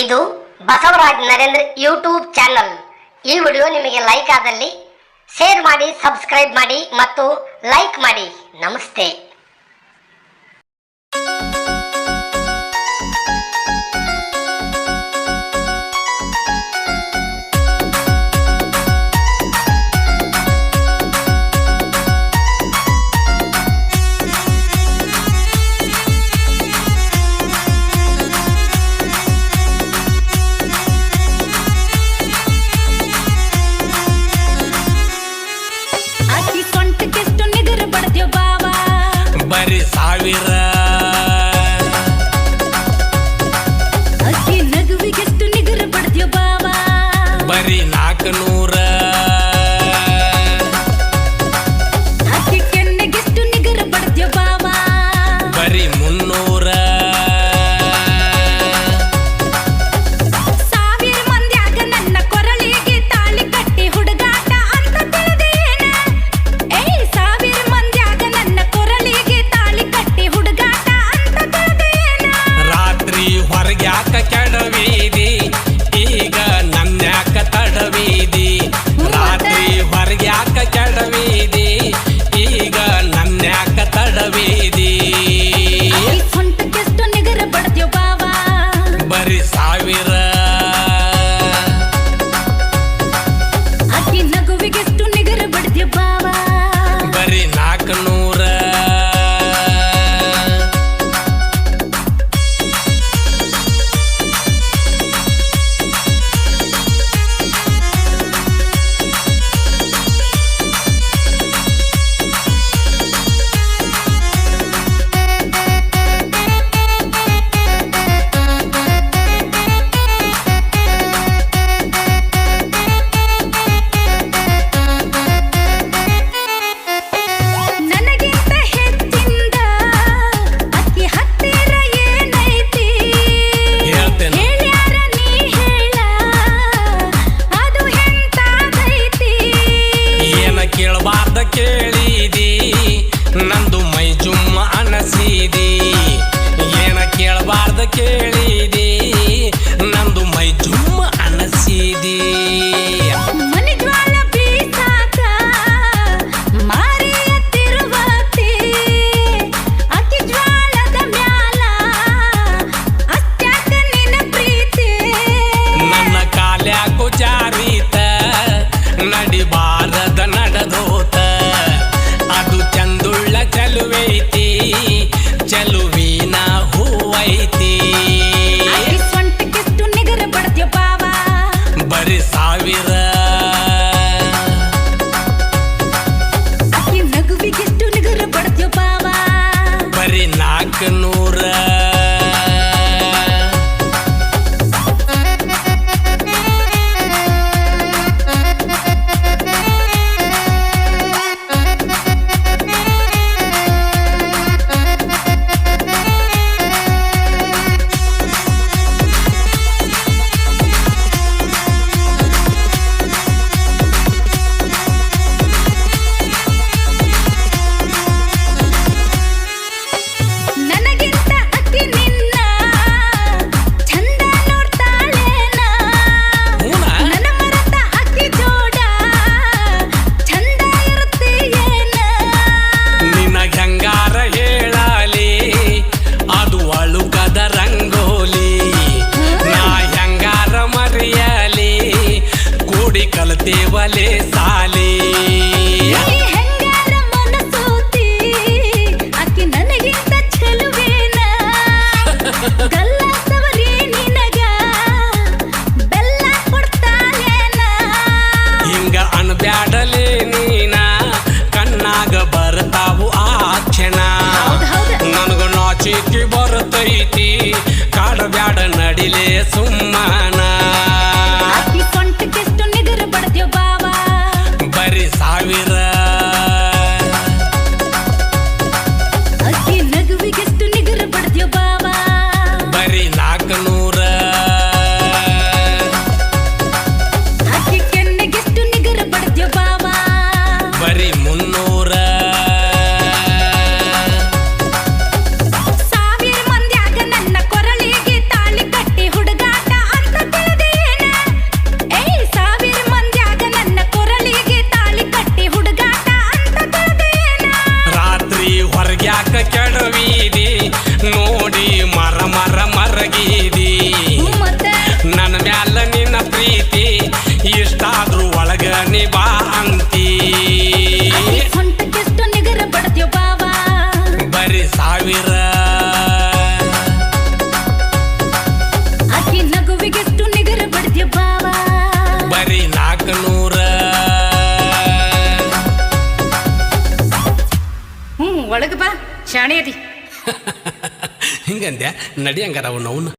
ಇದು Basavaraj Narendra YouTube channel. ಈ video ನಿಮಗೆ ಲೈಕ್ ಆದಲ್ಲಿ ಶೇರ್ ಮಾಡಿ ಸಬ್ಸ್ಕ್ರೈಬ್ ಮಾಡಿ ಮತ್ತು ಲೈಕ್ ಮಾಡಿ. ನಮಸ್ತೆ. ஆவிர think it's ಮಾತ ಕೇಳಿದಿ ನಂದು ಮೈ ಜುಮ್ಮ ಅನಸಿದಿ. ಏನ ಕೇಳಬಾರ್ದ ಕೇಳಿದಿ ದೇವಲೆ ಸಾಲಿ. ಹಿಂಗ ಅನ್ಬ್ಯಾಡಲೆ ನೀನ ಕಣ್ಣಾಗ ಬರ್ತಾವು ನನಗ ನಡಿಲೆ ಸುಮ್ಮನ. ಒಳಗೆ ಬಾ ಶಾಣೆ ಅದಿ ಹಿಂಗಂದ್ಯ ನಡಿಯಂಗಾರ ಅವನು ಅವನು